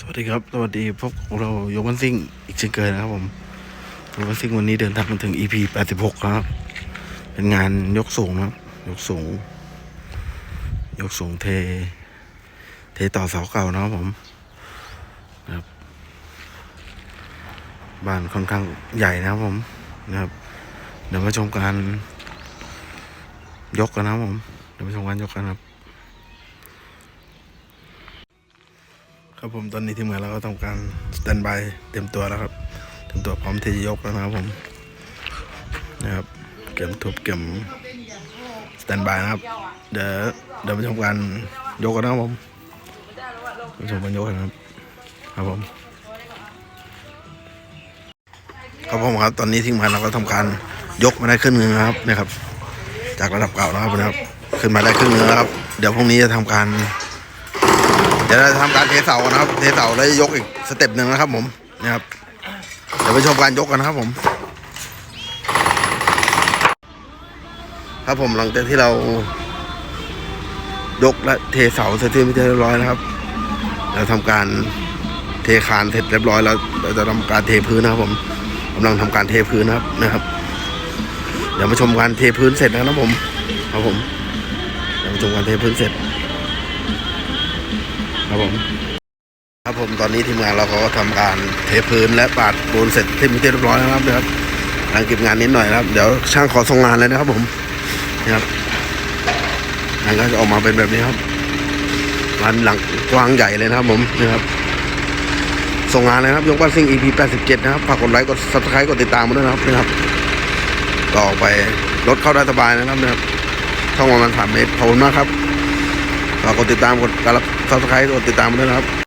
สวัสดีครับ สวัสดีพบกับเรายกวันซิ่งอีกเช่นเคยนะครับผมยกวันซิ่งวันนี้เดินทางมาถึง EP 86ครับ เป็นงานยกสูงนะครับยกสูง ยกสูงเท เทต่อเสาเก่านะครับผมนะครับบ้านค่อนข้างใหญ่นะครับผมนะครับ เดี๋ยวมาชมการยกกันนะครับผม เดี๋ยวมาชมการยกกันครับ ครับผมตอนนี้ทีมงานเราก็ทำการสแตนบายเต็มตัวแล้วครับเต็มตัวพร้อมที่จะยกแล้วนะครับผมนะครับเก็บทุบเก็บสแตนบายนะครับ เดี๋ยวเดี๋ยวไปชมการยกกันนะครับผมไปชมการยกกันครับ ครับผมครับผมครับตอนนี้ทีมงานเราก็ทำการยกมาได้ครึ่งหนึงนะครับนะครับ จากระดับเก่านะครับนะครับ ขึ้นมาได้ครึ่งหนึงแล้วครับ เดี๋ยวพรุ่งนี้จะทำการ เดี๋ยวเราจะทำการเทเสานะครับ เทเสาแล้วยกอีกสเต็ปหนึ่งนะครับ ผมนะครับเดี๋ยวไปชมการยกกันนะครับ ผม ครับผมหลังจากที่เรา ยกและเทเสาเสร็จที่เรียบร้อยนะครับ เราทำการเทคานเสร็จเรียบร้อยแล้วเราจะทำการเทพื้นนะครับ ผมกำลังทำการเทพื้นนะครับนะครับ เดี๋ยวมาชมการเทพื้นเสร็จนะครับผมครับผมเดี๋ยวมาชมการเทพื้นเสร็จ ครับผมครับผมตอนนี้ทีมงานเราก็ทำการเทพื้นและปาดปูนเสร็จที่มีเรียบร้อยแล้วนะครับนะครับกำลังเก็บงานนิดหน่อยครับเดี๋ยวช่างขอส่งงานเลยนะครับผมนะครับงานก็จะออกมาเป็นแบบนี้ครับงานหลังกว้างใหญ่เลยนะครับผมนะครับ ส่งงานเลยนะครับยกบ้านซิ่ง EP 87 นะครับฝากกดไลค์กด subscribe กดติดตามมาด้วยนะครับนะครับต่อไปรถเข้าได้สบายนะครับนะครับช่องประมาณสามเมตรขอบคุณมากครับ ฝากกดติดตามกดการรับซับสไครต์กดติดตามด้วยนะครับ